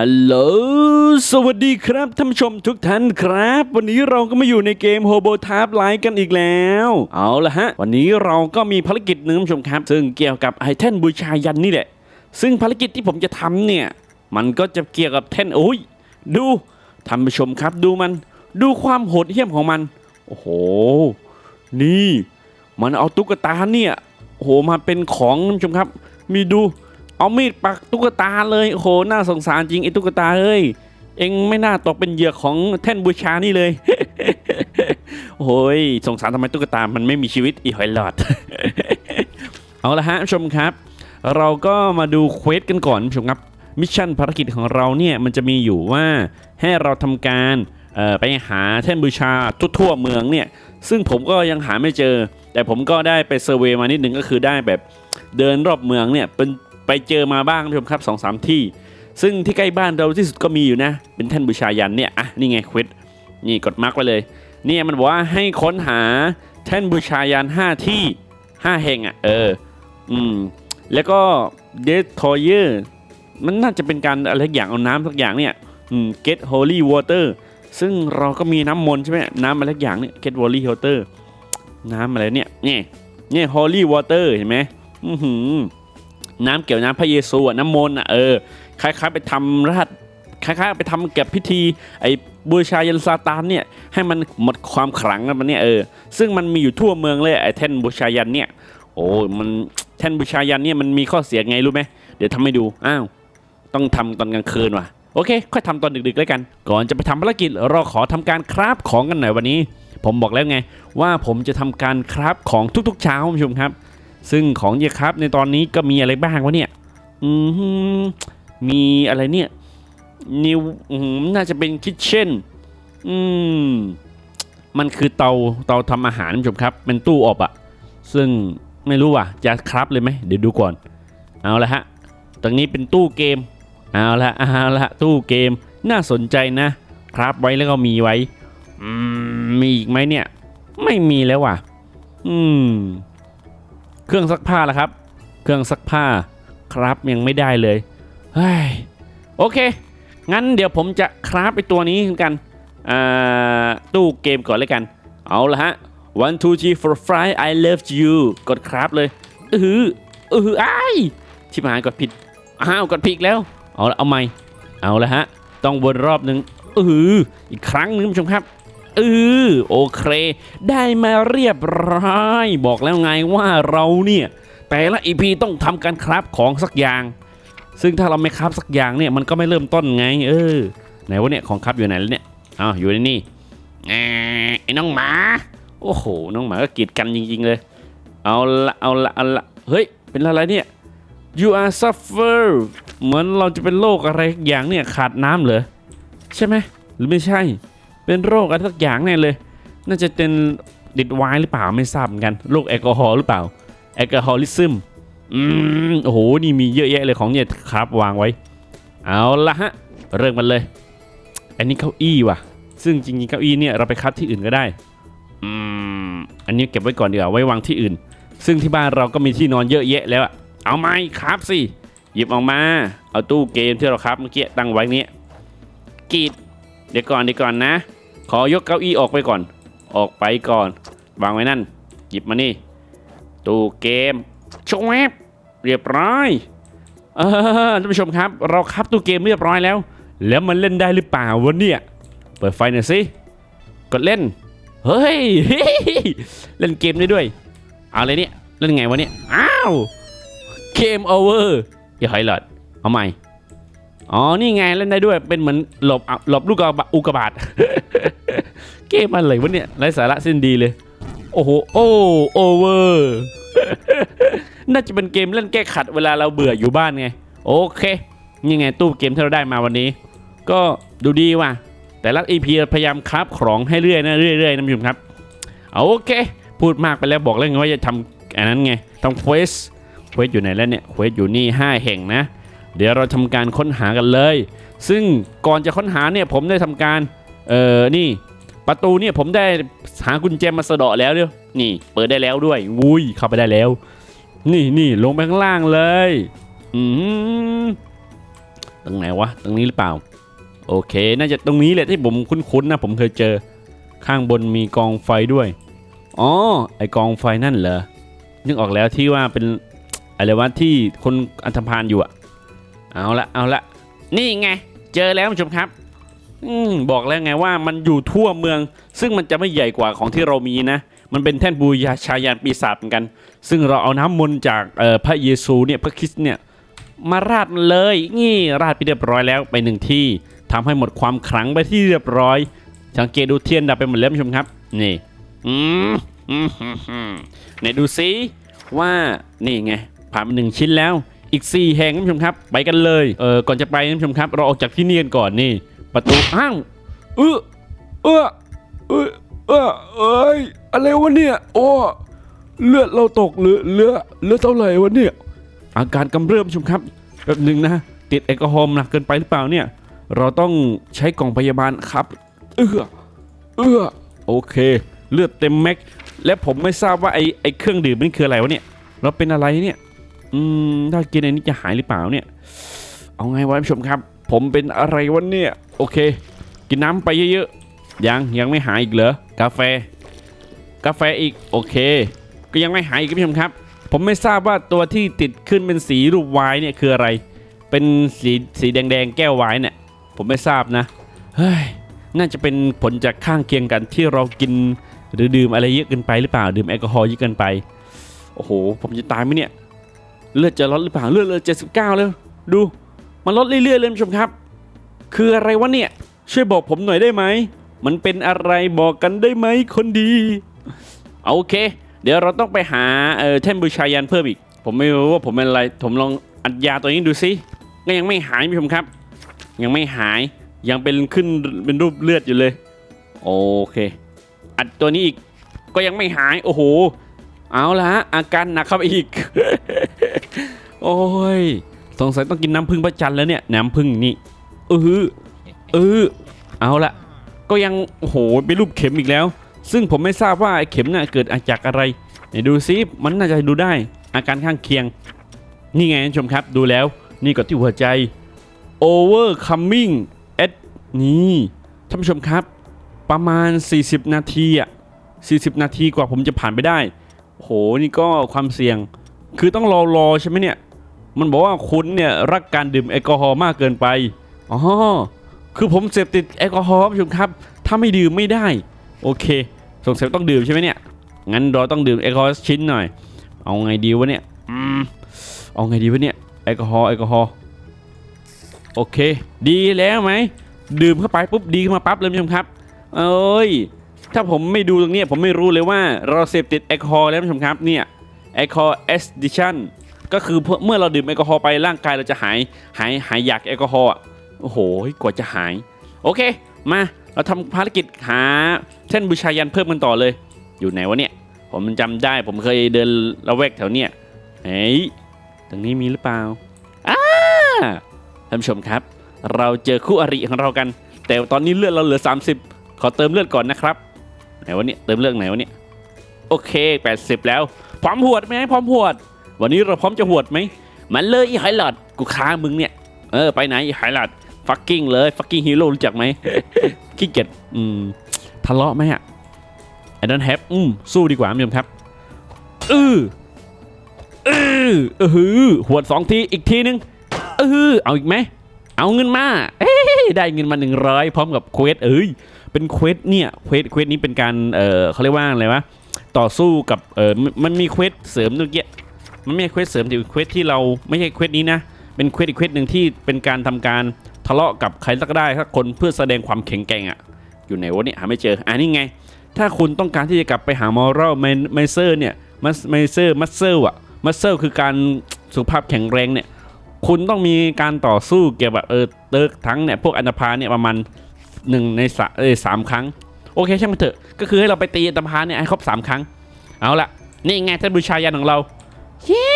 ฮัลโหล สวัสดีครับท่านผู้ชมทุกท่านครับ วันนี้เราก็มาอยู่ในเกม h o b o t a p ไลน์กันอีกแล้ว เอาละฮะ วันนี้เราก็มีภารกิจหนึ่งท่านผู้ชมครับ ซึ่งเกี่ยวกับไอเทนบูชายันนี่แหละ ซึ่งภารกิจที่ผมจะทำเนี่ย มันก็จะเกี่ยวกับแท่นโอ้ย ดูท่านผู้ชมครับดูมัน ดูความโหดเหี้ยมของมัน โอ้โห นี่ มันเอาตุ๊กตาเนี่ยโอ้โหมาเป็นของท่านผู้ชมครับ มีดู เอามีดปักตุ๊กตาเลยโอ้โหน่าสงสารจริงไอ้ตุ๊กตาเอ้ยเอ็งไม่น่าตกเป็นเหยื่อของแท่นบูชานี่เลยโอ้ยสงสารทำไมตุ๊กตา มันไม่มีชีวิตอีหอยหลอด เอาละฮะชมครับ เราก็มาดูเควสกันก่อนชมครับมิชชั่นภารกิจของเราเนี่ยมันจะมีอยู่ว่าให้เราทำการไปหาแท่นบูชาทั่วๆเมืองเนี่ย ซึ่งผมก็ยังหาไม่เจอ แต่ผมก็ได้ไปเซอร์เวย์มานิดนึงก็คือได้แบบเดินรอบเมืองเนี่ยเป็น ไปเจอมาบ้างท่านผู้ชมครับสองสามที่ ซึ่งที่ใกล้บ้านเราที่สุดก็มีอยู่นะ เป็นแท่นบูชายันเนี่ยอะนี่ไงควสนี่กดมาร์กไว้เลย เนี่ยมันบอกว่าให้ค้นหาแท่นบูชายัน5ที่5แห่งอะเอออืมแล้วก็เดททอยเยอร์มันน่าจะเป็นการอะไรสักอย่างเอาน้ำสักอย่างเนี่ยอืม get holy water ซึ่งเราก็มีน้ำมนต์ใช่ไหมน้ำอะไรสักอย่างเนี่ย get holy water น้ำอะไรเนี่ยเนี่ยเนี่ย holy water เห็นไหมอือหือ น้ำเกี่ยวน้ำพระเยซูอะน้ำมนต์อะเออคล้ายๆ ไปทำราชคล้ายๆ ไปทำเก็บพิธีไอ้บูชายันซาตานเนี่ยให้มันหมดความขลังแล้วมันเนี่ยเออซึ่งมันมีอยู่ทั่วเมืองเลยไอ้แท่นบูชายันเนี่ยโอ้ยมันแท่นบูชายันเนี่ยมันมีข้อเสียไงรู้ไหมเดี๋ยวทำให้ดูอ้าวต้องทำตอนกลางคืนว่ะโอเค ค่อยทำตอนดึกๆแล้วกัน ก่อนจะไปทำภารกิจเราขอทำการคราฟของกันหน่อยวันนี้ ผมบอกแล้วไง ว่าผมจะทำการคราฟของทุกๆเช้าคุณผู้ชมครับ ซึ่งของเยครับในตอนนี้ก็มีอะไรบ้างวะเนี่ย อืมมีอะไรเนี่ยนิวน่าจะเป็นคิทเช่น อืม มันคือเตาเตาทำอาหารผู้ชมครับ เป็นตู้อบอะซึ่งไม่รู้ว่ะจะครับเลยไหมเดี๋ยวดูก่อน เอาละฮะ ตรงนี้เป็นตู้เกม เอาละเอาละตู้เกม น่าสนใจนะ ครับไว้แล้วก็มีไว้ อืม มีอีกไหมเนี่ย ไม่มีแล้วว่ะ อืม เครื่องซักผ้าล่ะครับ เครื่องซักผ้าครับยังไม่ได้เลยเฮ้ยโอเค งั้นเดี๋ยวผมจะคราฟไปตัวนี้กันตู้เกมก่อนเลยกัน เอาละฮะ one two three four five I love you กดครับเลยอือหืออือไอชิบหายกดผิดอ้าวกดผิดแล้ว เอาละเอาใหม่ เอาละฮะ ต้องวนรอบหนึ่งเอออีกครั้งหนึงผู้ชมครับ เออโอเค ได้มาเรียบร้อยบอกแล้วไงว่าเราเนี่ยแต่ละอีพีต้องทำการคราฟของสักอย่าง ซึ่งถ้าเราไม่คราฟสักอย่างเนี่ยมันก็ไม่เริ่มต้นไง เออไหนวะเนี่ยของคราฟอยู่ไหนแล้วเนี่ยอ้าวอยู่ในนี่ไอ้น้องหมา โอ้โหน้องหมาก็กีดกันจริงๆเลย เอาละเอาละเอาละเฮ้ยเป็นอะไรเนี่ย you are suffer เหมือนเราจะเป็นโรคอะไรอย่างเนี่ยขาดน้ำเหรอใช่ไหมหรือไม่ใช่ เป็นโรคอะไรสักอย่างแน่เลย น่าจะเป็นติดไวน์หรือเปล่าไม่ทราบเหมือนกันโรคแอลกอฮอล์หรือเปล่าแอลกอฮอลิซึมอืมโอ้โหนี่มีเยอะแยะเลยของเนี่ยครับวางไว้ เอาละฮะเริ่มกันเลย อันนี้เก้าอี้ว่ะ ซึ่งจริงๆเก้าอี้เนี่ยเราไปคัดที่อื่นก็ได้อืมอันนี้เก็บไว้ก่อนดีกว่าไว้วางที่อื่น ซึ่งที่บ้านเราก็มีที่นอนเยอะแยะแล้วเอาไหมครับสิหยิบออกมา เอาตู้เกมที่เราครับเมื่อกี้ตั้งไว้เนี้ยกรีดเดี๋ยวก่อนเดี๋ยวก่อนนะ ขอยกเก้าอี้ออกไปก่อน ออกไปก่อน วางไว้นั่น หยิบมานี่ ตู้เกมชงแวบเรียบร้อย เออท่านผู้ชมครับ เราครับตู้เกมเรียบร้อยแล้ว แล้วมันเล่นได้หรือเปล่าวะเนี่ย เปิดไฟหน่อยสิ กดเล่น เฮ้ย เล่นเกมได้ด้วย เอาเลยเนี่ย เล่นไงวะเนี่ย อ้าว เกมโอเวอร์อย่าหอยหลอด เอาใหม่ อ๋อ นี่ไงเล่นได้ด้วย เป็นเหมือนหลบหลบลูกกระบะอุกกาบาต เกมอะไรวะเนี่ยไร้สาระสิ้นดีเลย โอ้โหโอ้โอเวอร์น่าจะเป็นเกมเล่นแก้ขัดเวลาเราเบื่ออยู่บ้านไง โอเคนี่ไงตู้เกมที่เราได้มาวันนี้ ก็ดูดีว่ะ แต่ละ EP พยายามคราฟของให้เรื่อยนะเรื่อยๆนะผู้ชมครับเอาโอเค พูดมากไปแล้วบอกแล้วไงว่าจะทำอันนั้นไงทำเควสเควสอยู่ไหนแล้วเนี่ยเควสอยู่นี่ 5 แห่งนะ เดี๋ยวเราทำการค้นหากันเลย ซึ่งก่อนจะค้นหาเนี่ยผมได้ทำการเออนี่ ประตูเนี่ยผมได้หากุญแจมาสะเดาะแล้วเดียวนี่ เปิดได้แล้วด้วยวุ้ยเข้าไปได้แล้ว นี่นี่ลงไปข้างล่างเลย อืมตรงไหนวะตรงนี้หรือเปล่า โอเค น่าจะตรงนี้แหละที่ผมคุ้นๆนะผมเคยเจอ ข้างบนมีกองไฟด้วยอ๋อไอกองไฟนั่นเหรอนึกออกแล้วที่ว่าเป็นอะไรวะที่คนอันธพาลอยู่อะเอาละเอาละนี่ไง เจอแล้วคุณผู้ชมครับ อืมบอกแล้วไงว่ามันอยู่ทั่วเมือง ซึ่งมันจะไม่ใหญ่กว่าของที่เรามีนะ มันเป็นแท่นบูชาชายานปีศาจเหมือนกัน ซึ่งเราเอาน้ำมนต์จากเอ่อพระเยซูเนี่ยพระคริสต์เนี่ยมาราดมันเลยนี่ราดไปเรียบร้อยแล้วไปหนึ่งที่ทำให้หมดความขลังไปที่เรียบร้อย สังเกตดูเทียนดับไปหมดแล้วคุณผู้ชมครับนี่อืมอืมอืมอืมไหนดูซิว่านี่ไงผ่านไปหนึ่งชิ้นแล้ว อีก 4 แห่งคุณผู้ชมครับ ไปกันเลยเออก่อนจะไปคุณผู้ชมครับ เราออกจากที่นี่กันก่อนนี่ ประตูอ้าวเออเออเออเออเอ้ยอะไรวะเนี่ยโอ้เลือดเราตกเหลือเลือเลือเท่าไหร่วะเนี่ยอาการกำเริบคุณผู้ชมครับแบบหนึ่งนะ ติดแอลกอฮอล์หนักเกินไปหรือเปล่าเนี่ย เราต้องใช้กล่องพยาบาลครับ เออเออโอเค เลือดเต็มแม็กและผมไม่ทราบว่าไอไอเครื่องดื่มนี่คืออะไรวะเนี่ย เราเป็นอะไรเนี่ยอืมถ้ากินอันนี้จะหายหรือเปล่าเนี่ย เอาไงวะท่านผู้ชมครับ ผมเป็นอะไรวะเนี่ย โอเค กินน้ำไปเยอะๆ ยังยังไม่หายอีกเหรอ กาแฟ กาแฟอีก โอเค ก็ยังไม่หายอีกคุณผู้ชมครับ ผมไม่ทราบว่าตัวที่ติดขึ้นเป็นสีรูปวายเนี่ยคืออะไร เป็นสีสีแดงๆ แก้ววายเนี่ย ผมไม่ทราบนะ เฮ้ย น่าจะเป็นผลจากข้างเคียงกันที่เรากินหรือดื่มอะไรเยอะเกินไปหรือเปล่า ดื่มแอลกอฮอล์เยอะเกินไป โอ้โห ผมจะตายไหมเนี่ย เลือดจะลดหรือเปล่า เลือดเลยเจ็ดสิบเก้าแล้ว ดู มันลดเรื่อยๆเลยคุณผู้ชมครับ คืออะไรวะเนี่ย ช่วยบอกผมหน่อยได้ไหม มันเป็นอะไรบอกกันได้ไหมคนดี โอเค เดี๋ยวเราต้องไปหาเออแท่นบูชายันเพิ่มอีก ผมไม่รู้ว่าผมเป็นอะไร ผมลองอัดยาตัวนี้ดูสิก็ยังไม่หายคุณผู้ชมครับ ยังไม่หายยังเป็นขึ้นเป็นรูปเลือดอยู่เลย โอเค อัดตัวนี้อีกก็ยังไม่หายโอ้โห เอาละฮะอาการหนักครับอีก โอ้ยสงสัยต้องกินน้ำพึ่งพระจันทร์แล้วเนี่ย น้ำพึ่งนี่ เออเออเอาละก็ยังโอ้โหเป็นรูปเข็มอีกแล้ว ซึ่งผมไม่ทราบว่าไอ้เข็มน่ะเกิดจากอะไรไหนดูซิมันน่าจะดูได้อาการข้างเคียง นี่ไงท่านผู้ชมครับดูแล้วนี่ก็ที่หัวใจ overcoming at นี่ท่านผู้ชมครับ ประมาณ 40 นาทีอะ40 นาทีกว่าผมจะผ่านไปได้โอ้โหนี่ก็ความเสี่ยง คือต้องรอรอใช่ไหมเนี่ย มันบอกว่าคุณเนี่ยรักการดื่มแอลกอฮอล์มากเกินไป อ๋อ คือผมเสพติดแอลกอฮอล์ท่านผู้ชมครับ ถ้าไม่ดื่มไม่ได้ โอเค สงสัยต้องดื่มใช่ไหมเนี่ย งั้นเราต้องดื่มแอลกอฮอล์ชิ้นหน่อย เอาไงดีวะเนี่ยอืมเอาไงดีวะเนี่ย แอลกอฮอล์แอลกอฮอล์ โอเค ดีแล้วไหม ดื่มเข้าไปปุ๊บดีขึ้นมาปั๊บเลยท่านผู้ชมครับ เอ้ย ถ้าผมไม่ดูตรงนี้ผมไม่รู้เลยว่าเราเสพติดแอลกอฮอล์แล้วท่านผู้ชมครับ เนี่ย แอลกอฮอล์เอสดิชันก็คือเมื่อเราดื่มแอลกอฮอล์ไปร่างกายเราจะหายหายหายอยากแอลกอฮอล์ โอ้โหกว่าจะหาย โอเค มาเราทำภารกิจหาเส้นบูชายันเพิ่มกันต่อเลย อยู่ไหนวะเนี่ย ผมจำได้ผมเคยเดินละแวกแถวเนี้ยเฮ้ยตรงนี้มีหรือเปล่าอ้าท่านผู้ชมครับ เราเจอคู่อริของเรากัน แต่ตอนนี้เลือดเราเหลือ 30 ขอเติมเลือดก่อนนะครับไหนวะเนี่ยเติมเลือดไหนวะเนี่ยโอเค 80 แล้ว พร้อมหวดไหมพร้อมหวด วันนี้เราพร้อมจะหวดไหมมันเลยอีไฮลอดกูค้ามึงเนี่ยเออไปไหนอีไฮลอด ฟักกิ้งเลยฟักกิ้งฮีโร่รู้จักไหมขี้เกียจอืมทะเลาะไหมอะไอ้ดอนแฮปอืมสู้ดีกว่าคุณผู้ชมครับอืออือเออหือหวดสองทีอีกทีนึงเออเอาอีกไหมเอาเงินมาเอ้ได้เงินมา 100 พร้อมกับเควสเอ้ยเป็นเควสเนี่ยเควสเควสนี้เป็นการเออเขาเรียกว่าอะไรวะต่อสู้กับเออมันมันมีเควสเสริมเมื่อกี้มันไม่ใช่เควสเสริมแต่เควสที่เราไม่ใช่เควสนี้นะเป็นเควสอีกเควสหนึ่งที่เป็นการทำการ ทะเลาะกับใครสักได้สักคนเพื่อแสดงความแข็งแกร่งอะอยู่ไหนวะเนี่ยหาไม่เจออ่านี่ไง ถ้าคุณต้องการที่จะกลับไปหามอรัลไมเซอร์เนี่ยมัสไมเซอร์มัสเซลอะมัสเซลคือการสุขภาพแข็งแรงเนี่ยคุณต้องมีการต่อสู้เกี่ยวกับเออเติร์กทั้งเนี่ยพวกอันธพาลเนี่ยประมาณหนึ่งในสาเออสามครั้งโอเคช่างมันเถอะก็คือให้เราไปตีอันธพาลเนี่ยให้ครบสามครั้ง เอาละนี่ไงท่านบูชายันของเราเย้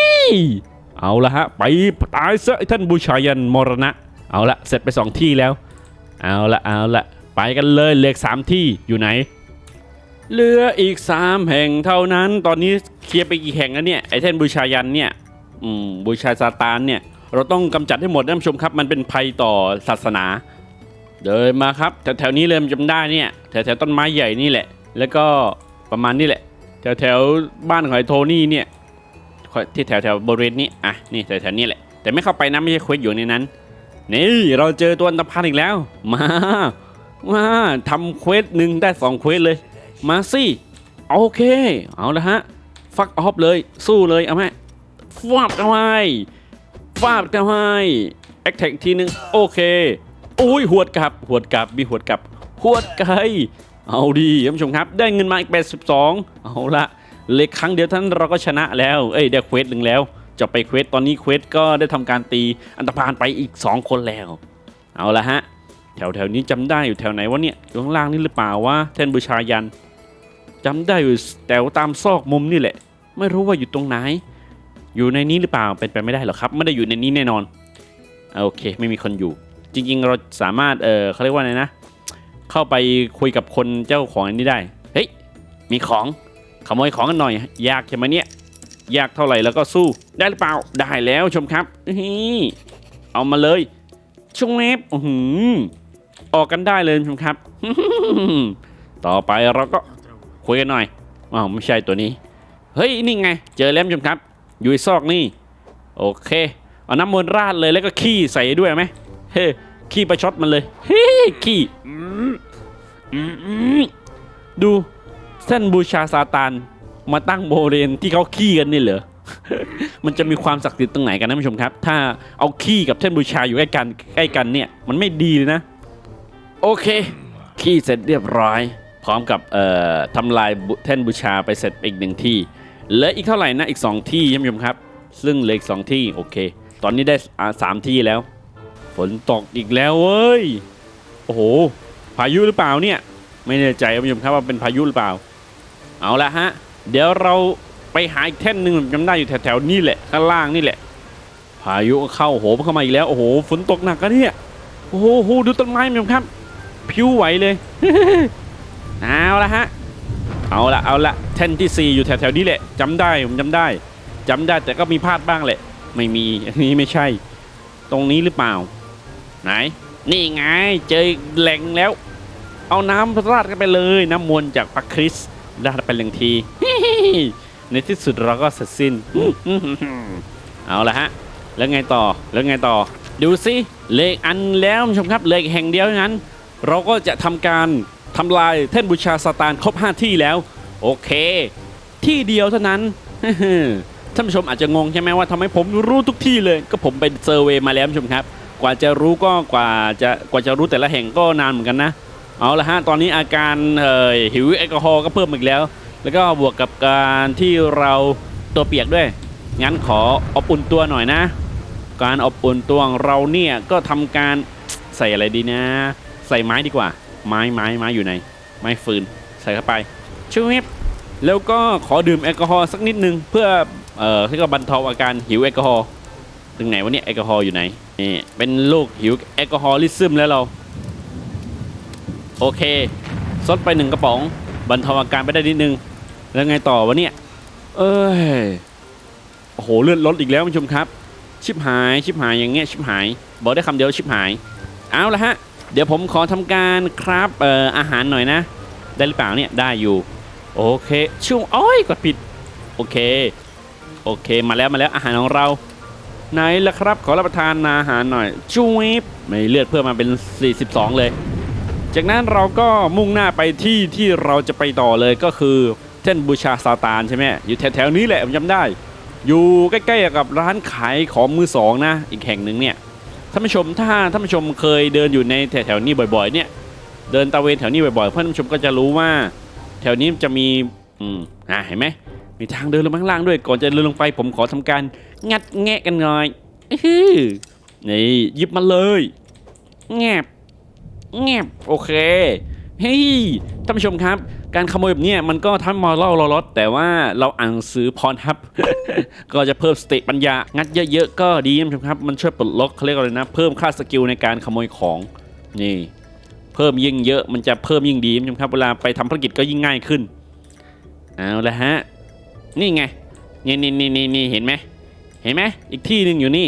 เอาละฮะไปตายซะท่านบูชายันมรณะ เอาละเสร็จไปสองที่แล้ว เอาละเอาละไปกันเลยเหลือสามที่อยู่ไหนเหลืออีกสามแห่งเท่านั้น ตอนนี้เคลียร์ไปกี่แห่งแล้วเนี่ยไอ้แท่นบูชายันเนี่ยอืมบูชาซาตานเนี่ยเราต้องกำจัดให้หมดนะท่านผู้ชมครับ มันเป็นภัยต่อศาสนา เดินมาครับแถวๆนี้เลยมันจำได้เนี่ยแถวๆต้นไม้ใหญ่นี่แหละ แล้วก็ประมาณนี้แหละแถวๆบ้านของไอโทนี่เนี่ยที่แถวๆบริเวณนี้อะนี่แถวๆนี้แหละแต่ไม่เข้าไปนะไม่ใช่เควสอยู่ในนั้น นี่เราเจอตัวอันตรพันอีกแล้ว มามาทำเควสหนึ่งได้สองเควสเลย มาสิโอเค เอาละฮะ ฟักออฟเลย สู้เลยเอาไหมฟาบกันไว้ฟาบกันไว้แอคแท็กทีหนึ่งโอเคโอ้ยหวดกลับ หวดกลับมีหวดกลับ หวดไกลเอาดีท่านผู้ชมครับ ได้เงินมาอีก82 เอาละเล็กครั้งเดียวท่านเราก็ชนะแล้ว เอ้ยได้เควสหนึ่งแล้ว จะไปเควสตอนนี้เควสก็ได้ทำการตีอันตรพานไปอีก 2 คนแล้ว เอาละฮะ แถวแถวนี้จำได้อยู่แถวไหนวะเนี่ยอยู่ข้างล่างนี่หรือเปล่าวะแท่นบูชายันจำได้อยู่แต่ว่าตามซอกมุมนี่แหละ ไม่รู้ว่าอยู่ตรงไหน อยู่ในนี้หรือเปล่าเป็นไปไม่ได้หรอกครับ ไม่ได้อยู่ในนี้แน่นอนโอเค ไม่มีคนอยู่ จริงๆ เราสามารถเออเขาเรียกว่าไงนะ เข้าไปคุยกับคนเจ้าของอันนี้ได้เฮ้ยมีของขโมยของกันหน่อย ยากใช่ไหมเนี่ย ยากเท่าไหร่แล้วก็สู้ได้หรือเปล่าได้แล้วชมครับเอามาเลยชงเล็บอออกกันได้เลยชมครับ ต่อไปเราก็คุยกันหน่อยอ้าวไม่ใช่ตัวนี้ เฮ้ยนี่ไง เจอแล้วชมครับ อยู่ซอกนี่ โอเคเอาน้ำมนต์ราดเลยแล้วก็ขี้ใส่ด้วยไหมเฮ้ขี้ประชดมันเลยเฮ้ขี้ดูเส้นบูชาซาตาน มาตั้งโบเรนที่เขาขี้กันนี่เหรอ มันจะมีความศักดิ์สิทธิ์ตรงไหนกันนะผู้ชมครับ ถ้าเอาขี้กับแท่นบูชาอยู่ใกล้กันใกล้กันเนี่ยมันไม่ดีเลยนะ โอเค ขี้เสร็จเรียบร้อย พร้อมกับเอ่อทำลายบุแท่นบูชาไปเสร็จอีกหนึ่งที่เหลืออีกเท่าไหร่นะอีก 2 ที่ท่านผู้ชมครับ ซึ่งเหลืออีกสองที่โอเค ตอนนี้ได้สามที่แล้ว ฝนตกอีกแล้วเว้ยโอ้โหพายุหรือเปล่าเนี่ย ไม่แน่ใจท่านผู้ชมครับว่าเป็นพายุหรือเปล่า เอาละฮะ เดี๋ยวเราไปหาอีกแท่นหนึ่งผมจำได้อยู่แถวๆนี่แหละข้างล่างนี่แหละ พายุเข้าโหมเข้ามาอีกแล้วโอ้โหฝนตกหนักกันเนี่ยโอ้โหโหดูต้นไม้มั้ครับผิวไหวเลยเอาละฮะเอาละเอาละแท่นที่ 4 อยู่แถวๆนี้แหละจำได้ผมจำได้จำได้แต่ก็มีพลาดบ้างแหละ ไม่มีอันนี้ไม่ใช่ ตรงนี้หรือเปล่า ไหน นี่ไงเจอแหล่งแล้ว เอาน้ำราดกันไปเลย น้ำมนต์จากพระคริสต์ราดไปหนึ่งที ในที่สุดเราก็เสร็จสิ้น เอาละฮะ แล้วไงต่อ แล้วไงต่อ ดูสิเลขอันแล้วคุณผู้ชมครับเลขแห่งเดียวนั้น เราก็จะทำการทำลายแท่นบูชาซาตานครบ 5 ที่แล้ว โอเค ที่เดียวเท่านั้นท่านผู้ชมอาจจะงงใช่ไหมว่าทำไมผมรู้ทุกที่เลย ก็ผมไปเซอร์เวย์มาแล้วคุณผู้ชมครับ กว่าจะรู้ก็กว่าจะกว่าจะรู้แต่ละแห่งก็นานเหมือนกันนะ เอาละฮะ ตอนนี้อาการเอ่อหิวแอลกอฮอล์ก็เพิ่มอีกแล้ว แล้วก็บวกกับการที่เราตัวเปียกด้วย งั้นขออบอุ่นตัวหน่อยนะ การอบอุ่นตัวของเราเนี่ยก็ทำการใส่อะไรดีนะ ใส่ไม้ดีกว่า ไม้ไม้ไม้อยู่ไหนไม้ฟืน ใส่เข้าไปชูวิบแล้วก็ขอดื่มแอลกอฮอล์สักนิดนึงเพื่อเอ่อที่ก็บรรเทาอาการหิวแอลกอฮอล์ถึงไหนวะเนี่ยแอลกอฮอล์อยู่ไหนนี่เป็นโรคหิวแอลกอฮอลิซึมแล้วเราโอเคซดไปหนึ่งกระป๋องบรรเทาอาการไปได้นิดนึง แล้วไงต่อวะเนี่ย เอ้ย โอ้โหเลือดลดอีกแล้วคุณผู้ชมครับ ชิบหายชิบหายอย่างเงี้ยชิบหาย บอกได้คำเดียวชิบหาย เอาละฮะ เดี๋ยวผมขอทำการครับเอ่ออาหารหน่อยนะ ได้หรือเปล่าเนี่ยได้อยู่ โอเคช่วงอ้อยกดผิด โอเค โอเคมาแล้วมาแล้วอาหารของเราไหนล่ะครับ ขอรับประทานอาหารหน่อยจุ๊บไม่เลือดเพิ่มมาเป็น 42 เลย จากนั้นเราก็มุ่งหน้าไปที่ที่เราจะไปต่อเลยก็คือ เส้นบูชาซาตานใช่ไหมอยู่แถวๆนี้แหละผมจำได้ อยู่ใกล้ๆกับร้านขายของมือสองนะอีกแห่งหนึ่งเนี่ยท่านผู้ชมถ้าท่านผู้ชมเคยเดินอยู่ในแถวๆนี้บ่อยๆเนี่ยเดินตะเวนแถวนี้บ่อยๆเพื่อนผู้ชมก็จะรู้ว่า แถวนี้จะมีอืมอ่าเห็นไหมมีทางเดินลงข้างล่างด้วยก่อนจะเดินลงไป ผมขอทำการงัดแงะกันหน่อยนี่หยิบมาเลยแงบแงบโอเคเฮ้ยท่านผู้ชมครับ การขโมยแบบนี้มันก็ทำมอลเล่าเราลดแต่ว่าเราอ่านหนังสือพรทับ ก็จะเพิ่มสติปัญญา งัดเยอะๆก็ดีนผู้ชมครับ มันช่วยปลดล็อกเขาเรียกว่าอะไรนะ เพิ่มค่าสกิลในการขโมยของนี่ เพิ่มยิ่งเยอะมันจะเพิ่มยิ่งดีนผู้ชมครับเวลาไปทำภารกิจก็ยิ่งง่ายขึ้นเอาละฮะนี่ไงนี่นี่นี่นี่นี่เห็นไหมเห็นไหมอีกที่หนึ่งอยู่นี่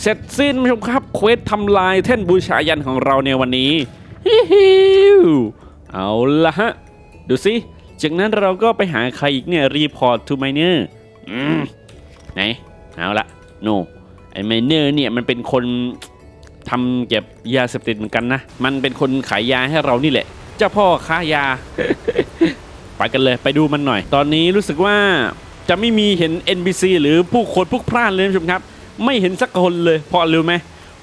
เสร็จสิ้นนผู้ชมครับเควสทำลายแท่นบูชายันของเราในวันนี้ฮิฮิวเอาละฮะ ดูสิจากนั้นเราก็ไปหาใครอีกเนี่ยรีพอร์ตทูไมเนอร์ไหนเอาละโนไอไมเนอร์เนี่ยมันเป็นคนทำเก็บยาเสพติดเหมือนกันนะ มันเป็นคนขายยาให้เรานี่แหละ เจ้าพ่อค้ายา ไปกันเลยไปดูมันหน่อย ตอนนี้รู้สึกว่าจะไม่มีเห็น NPC หรือผู้คนพวกพล่านเลยผู้ชมครับ ไม่เห็นสักคนเลยเพราะรู้ไหม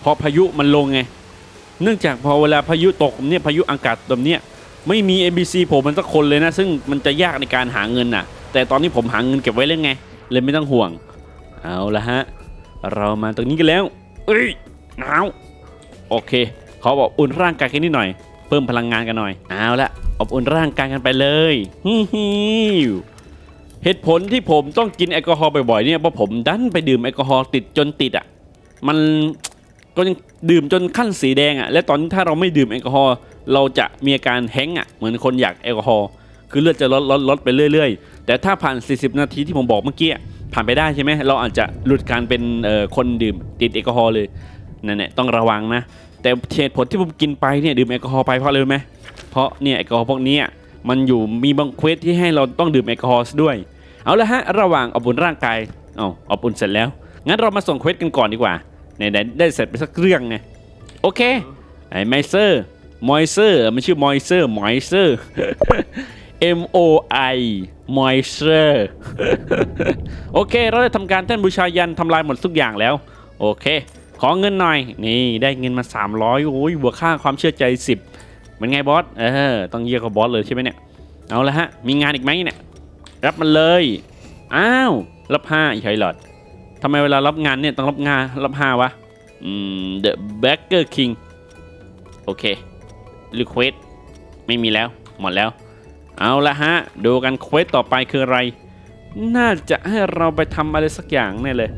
เพราะพายุมันลงไง เนื่องจากพอเวลาพายุตกเนี่ยพายุอากาศแบบเนี้ย ไม่มี NPC ผมมันสักคนเลยนะ ซึ่งมันจะยากในการหาเงินน่ะ แต่ตอนนี้ผมหาเงินเก็บไว้เล่นไง เลยไม่ต้องห่วง เอาละฮะ เรามาตรงนี้กันแล้ว เอ้ยหนาวโอเคเขอบอกอุ่นร่างกายกันนิดหน่อย เพิ่มพลังงานกันหน่อย เอาละอบอุ่นร่างกายกันไปเลยฮิฮิวเหตุผลที่ผมต้องกินแอลกอฮอล์บ่อยๆเนี่ยเพราะผมดันไปดื่มแอลกอฮอล์ติดจนติดอะ มันก็ยังดื่มจนขั้นสีแดงอะ และตอนนี้ถ้าเราไม่ดื่มแอลกอฮอล์ เราจะมีอาการแห้งก์อะเหมือนคนอยากแอลกอฮอล์คือเลือดจะลดลดลดไปเรื่อยๆ แต่ถ้าผ่าน 40 นาทีที่ผมบอกเมื่อกี้ผ่านไปได้ใช่ไหมเราอาจจะหลุดการเป็นคนดื่มติดแอลกอฮอล์เลยนั่นแหละต้องระวังนะ แต่เหตุผลที่ผมกินไปเนี่ยดื่มแอลกอฮอล์ไปเพราะอะไรรู้ไหมเพราะเนี่ยแอลกอฮอล์พวกนี้มันอยู่มีบางเควสที่ให้เราต้องดื่มแอลกอฮอล์ด้วย เอาละฮะระหว่างอบอุ่นร่างกายเอาอบอุ่นเสร็จแล้ว งั้นเรามาส่งเควสกันก่อนดีกว่าไหนๆได้เสร็จไปสักเรื่องไงโอเคไอ้ไมเซอร์ มอยเซอร์มันชื่อมอยเซอร์มอยเซอร์ M O I moisture โอเค เราได้ทำการท่านบูชายันทำลายหมดทุกอย่างแล้ว โอเค ขอเงินหน่อย นี่ได้เงินมา 300 โอ้ยบวกค่าความเชื่อใจ 10เป็นไงบอส เออ ต้องเยี่ยกับบอสเลยใช่ไหมเนี่ย เอาละฮะ มีงานอีกไหมเนี่ย รับมันเลย อ้าว รับห้าอีกไฮลอดทำไมเวลารับงานเนี่ยต้องรับงานรับห้าวะ อืม The Backer King โอเค Request ไม่มีแล้วหมดแล้ว เอาละฮะ ดูกันเควสต่อไปคืออะไร น่าจะให้เราไปทำอะไรสักอย่างแน่เลย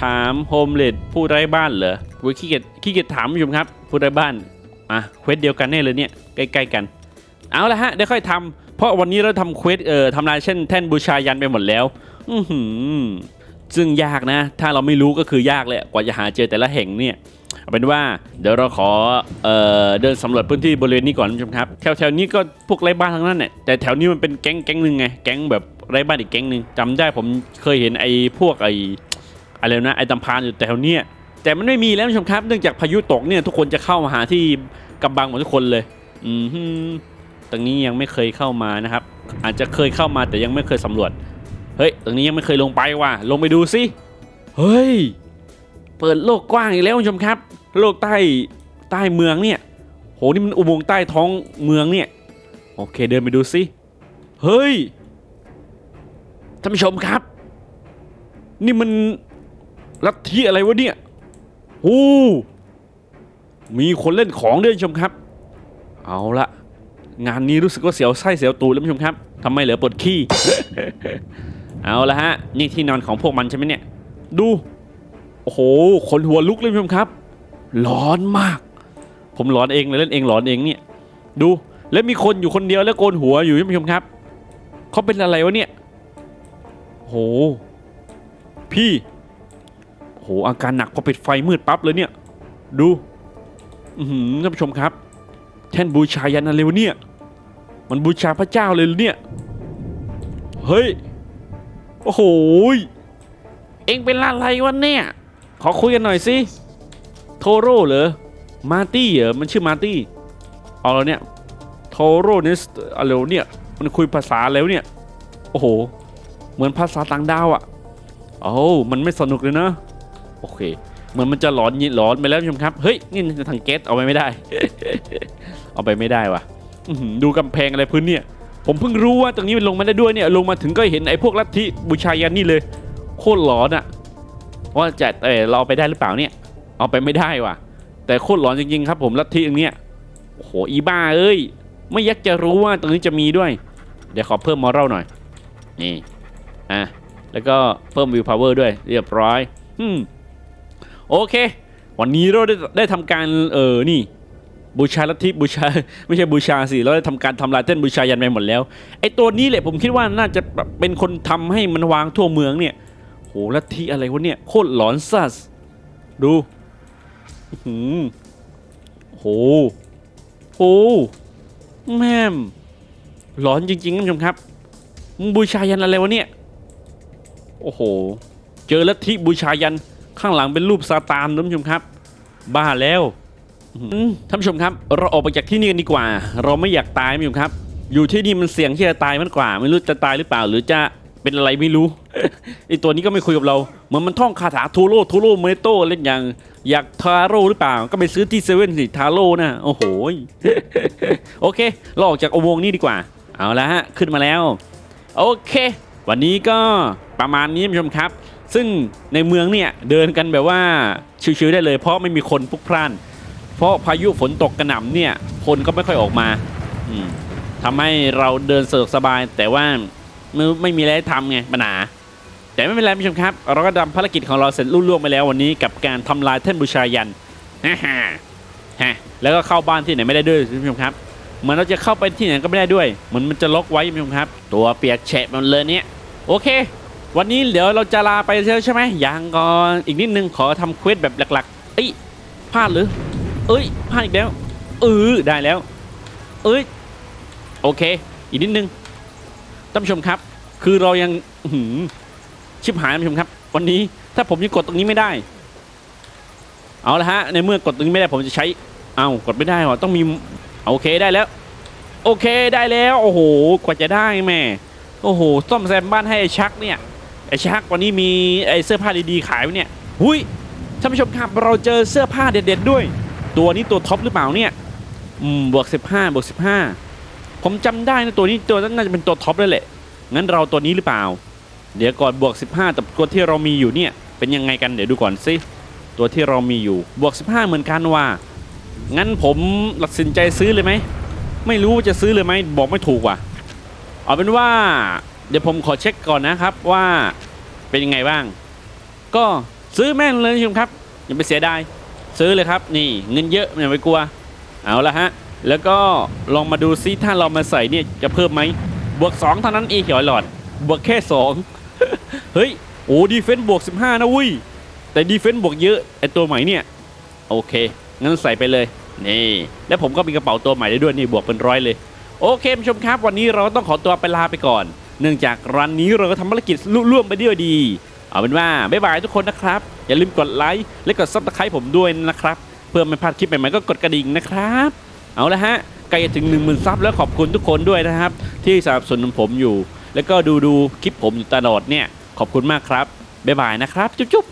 ถามโฮมเลดผู้ไร้บ้านเหรอวุ้ยขี้เกียจขี้เกียจถามผู้ชมครับ ผู้ไร้บ้านอะเควสเดียวกันแน่เลยเนี่ยใกล้ๆกัน เอาละฮะเดี๋ยวค่อยทำเพราะวันนี้เราทำเควสเอ่อทำลายเช่นแท่นบูชายันไปหมดแล้ว อือหือซึ่งยากนะ ถ้าเราไม่รู้ก็คือยากเลยกว่าจะหาเจอแต่ละแห่งเนี่ย เอาเป็นว่าเดี๋ยวเราขอเอ่อเดินสำรวจพื้นที่บริเวณนี้ก่อนคุณผู้ชมครับแถวแถวนี้ก็พวกไร้บ้านทั้งนั้นเนี่ยแต่แถวนี้มันเป็นแก๊งแก๊งหนึ่งไงแก๊งแบบไร้บ้านอีกแก๊งหนึ่งจำได้ผมเคยเห็นไอ้พวกไอ้อะไรนะไอ้ตำพานอยู่แถวเนี้ยแต่มันไม่มีแล้วคุณผู้ชมครับ เนื่องจากพายุตกเนี่ยทุกคนจะเข้ามาหาที่กำบังหมดทุกคนเลย อืมฮึตรงนี้ยังไม่เคยเข้ามานะครับ อาจจะเคยเข้ามาแต่ยังไม่เคยสำรวจ เฮ้ย ตรงนี้ยังไม่เคยลงไปว่ะ ลงไปดูสิ เฮ้ย เปิดโลกกว้างอีกแล้วคุณผู้ชมครับ โลกใต้ใต้เมืองเนี่ยโหนี่มันอุโมงค์ใต้ท้องเมืองเนี่ยโอเคเดินไปดูสิเฮ้ยท่านผู้ชมครับ นี่มันลัทธิอะไรวะเนี่ยโอ้มีคนเล่นของด้วยท่านผู้ชมครับ เอาละงานนี้รู้สึกว่าเสียวไส้เสียวตูดแล้วท่านผู้ชมครับทำไมเหลือปวดขี้ เอาละฮะ นี่ที่นอนของพวกมันใช่ไหมเนี่ย ดู โอ้โหคนหัวลุกเลยคุณผู้ชมครับร้อนมาก ผมร้อนเองเลยเล่นเองร้อนเองเนี่ยดูแล้วมีคนอยู่คนเดียวแล้วโกนหัวอยู่คุณผู้ชมครับเขาเป็นอะไรวะเนี่ยโหพี่โหอาการหนักพอปิดไฟมืดปั๊บเลยเนี่ย ดูอือหือท่านผู้ชมครับ แท่นบูชายันอะไรวะเนี่ย มันบูชาพระเจ้าเลยเหรอเนี่ยเฮ้ยโอ้โหเองเป็นอะไรวะเนี่ย ขอคุยกันหน่อยสิโทโร่เหรอมาร์ตี้เหรอมันชื่อมาร์ตี้เอาแล้วเนี่ยโทโร่เนี่ยอะไรวเนี่ยมันคุยภาษาแล้วเนี่ยโอ้โห เหมือนภาษาต่างดาวอะ่ะโอ้ามันไม่สนุกเลยนะโอเคเหมือนมันจะหลอนยิหลอนไปแล้วชมครับเฮ้ยนี่ทางเกตเอาไปไม่ได้ เอาไปไม่ได้ว่ะดูกำแพงอะไรพื้นเนี่ยผมเพิ่งรู้ว่าตรงนี้มันลงมาได้ด้วยเนี่ยลงมาถึงก็เห็นไอ้พวกลัทธิบูชายันนี่เลย โคตรหลอนอะ ว่าจะเออเราไปได้หรือเปล่าเนี่ย เอาไปไม่ได้ว่ะ แต่โคตรหลอนจริงๆครับผมลัทธิตรงเนี้ยโอ้โหอีบ้าเอ้ย ไม่อยักจะรู้ว่าตรงนี้จะมีด้วย เดี๋ยวขอเพิ่มมอรัลหน่อย นี่ อะ แล้วก็เพิ่มวิวพาวเวอร์ด้วย เรียบร้อยอืมโอเค วันนี้เราได้ได้ทำการเออนี่บูชาลัทธิบูชาไม่ใช่บูชาสิเราได้ทำการทำลายเต้นบูชายันไปหมดแล้วไอ้ตัวนี้แหละผมคิดว่าน่าจะแบบเป็นคนทำให้มันวางทั่วเมืองเนี่ย ลัทธิอะไรวะเนี่ย โคตรหลอนสัสดูหืมโหโหแม่มหลอนจริงๆท่านผู้ชมครับมึงบูชายันอะไรวะเนี่ย โอ้โห เจอลัทธิบูชายันข้างหลังเป็นรูปซาตานท่านผู้ชมครับ บ้าแล้วท่านผู้ชมครับ เราออกไปจากที่นี่กันดีกว่า เราไม่อยากตายท่านผู้ชมครับ อยู่ที่นี่มันเสี่ยงที่จะตายมากกว่า ไม่รู้จะตายหรือเปล่า หรือจะ เป็นอะไรไม่รู้ ไอตัวนี้ก็ไม่คุยกับเราเหมือนมันท่องคาถาทูโร่ทูโร่เมโตเล่นอย่าง อยากทาโร่หรือเปล่า ก็ไปซื้อที่เซเว่นสิทาโร่นะโอ้โหโอเค เราออกจากอุโมงนี้ดีกว่า เอาละฮะ ขึ้นมาแล้ว โอเค วันนี้ก็ประมาณนี้ผู้ชมครับ ซึ่งในเมืองเนี่ยเดินกันแบบว่าชิวๆได้เลย เพราะไม่มีคนพลุกพล่าน เพราะพายุฝนตกกระหน่ำเนี่ยคนก็ไม่ค่อยออกมาอืมทำให้เราเดินสะดวกสบายแต่ว่า ไม่ไม่มีอะไรให้ทำไงปัญหาแต่ไม่เป็นไรท่านผู้ชมครับ เราก็ทำภารกิจของเราเสร็จรุ่ล่วงไปแล้ววันนี้กับการทำลายแท่นบูชายันฮ่าฮ่าฮะแล้วก็เข้าบ้านที่ไหนไม่ได้ด้วยท่านผู้ชมครับเหมือนเราจะเข้าไปที่ไหนก็ไม่ได้ด้วยเหมือนมันจะล็อกไว้ท่านผู้ชมครับ ตัวเปียกแฉะมันเลยเนี่ยโอเค วันนี้เดี๋ยวเราจะลาไปแล้วใช่ไหมยังก่อนอีกนิดนึงขอทำเควสแบบหลักๆเอ้ยพลาดหรือ เอ้ยพลาดอีกแล้วเออได้แล้ว เอ้ยโอเค อีกนิดนึง ท่านผู้ชมครับ คือเรายังหืชิบหายท่านผู้ชมครับ วันนี้ถ้าผมยังกดตรงนี้ไม่ได้ เอาละฮะในเมื่อกดตรงนี้ไม่ได้ผมจะใช้เอากดไม่ได้หรอต้องมีโอเคได้แล้ว โอเคได้แล้ว โอ้โหกว่าจะได้แม่โอ้โหซ่อมแซมบ้านให้ไอชักเนี่ยไอชักวันนี้มีไอเสื้อผ้าดีๆขายไหมเนี่ยหุยท่านผู้ชมครับเราเจอเสื้อผ้าเด็ด ๆ ด้วย ตัวนี้ตัวท็อปหรือเปล่าเนี่ยอืมบวก15บวก15 ผมจำได้นะตัวนี้ตัวนั้นน่าจะเป็นตัวท็อปเลยแหละ งั้นเราตัวนี้หรือเปล่า เดี๋ยวก่อนบวก 15 แต่ตัวที่เรามีอยู่เนี่ย เป็นยังไงกันเดี๋ยวดูก่อนสิ ตัวที่เรามีอยู่บวก 15 เหมือนกันว่า งั้นผมตัดสินใจซื้อเลยไหม ไม่รู้ว่าจะซื้อเลยไหมบอกไม่ถูกว่ะ เอาเป็นว่า เดี๋ยวผมขอเช็คก่อนนะครับว่าเป็นยังไงบ้าง ก็ซื้อแม่งเลยคุณผู้ชมครับอย่าไปเสียดายซื้อเลยครับ นี่เงินเยอะอย่าไปกลัว เอาละฮะ แล้วก็ลองมาดูซิถ้าเรามาใส่เนี่ยจะเพิ่มไหมบวก 2 เท่านั้นเองเหรอหลอด บวกแค่ 2 เฮ้ย โอ้ดีเฟนต์บวก 15 นะวุ้ย แต่ดีเฟนต์บวกเยอะไอตัวใหม่เนี่ย โอเค งั้นใส่ไปเลย นี่ แล้วผมก็มีกระเป๋าตัวใหม่ได้ด้วยนี่บวกเป็นร้อยเลย โอเคผู้ชมครับวันนี้เราต้องขอตัวไปลาไปก่อน เนื่องจากรันนี้เราก็ทำภารกิจลุล่วงไปด้วยดี เอาเป็นว่าบ๊ายบายทุกคนนะครับ อย่าลืมกดไลค์และกดซับสไครต์ผมด้วยนะครับ เพื่อไม่พลาดคลิปใหม่ๆก็กดกระดิ่งนะครับ เอาละฮะใกล้จะถึง 1 0,000ซับแล้วขอบคุณทุกคนด้วยนะครับ ที่สนับสนุนผมอยู่ แล้วก็ดูดูคลิปผมอยู่ตลอดเนี่ย ขอบคุณมากครับ บ๊ายบายนะครับ จุ๊บ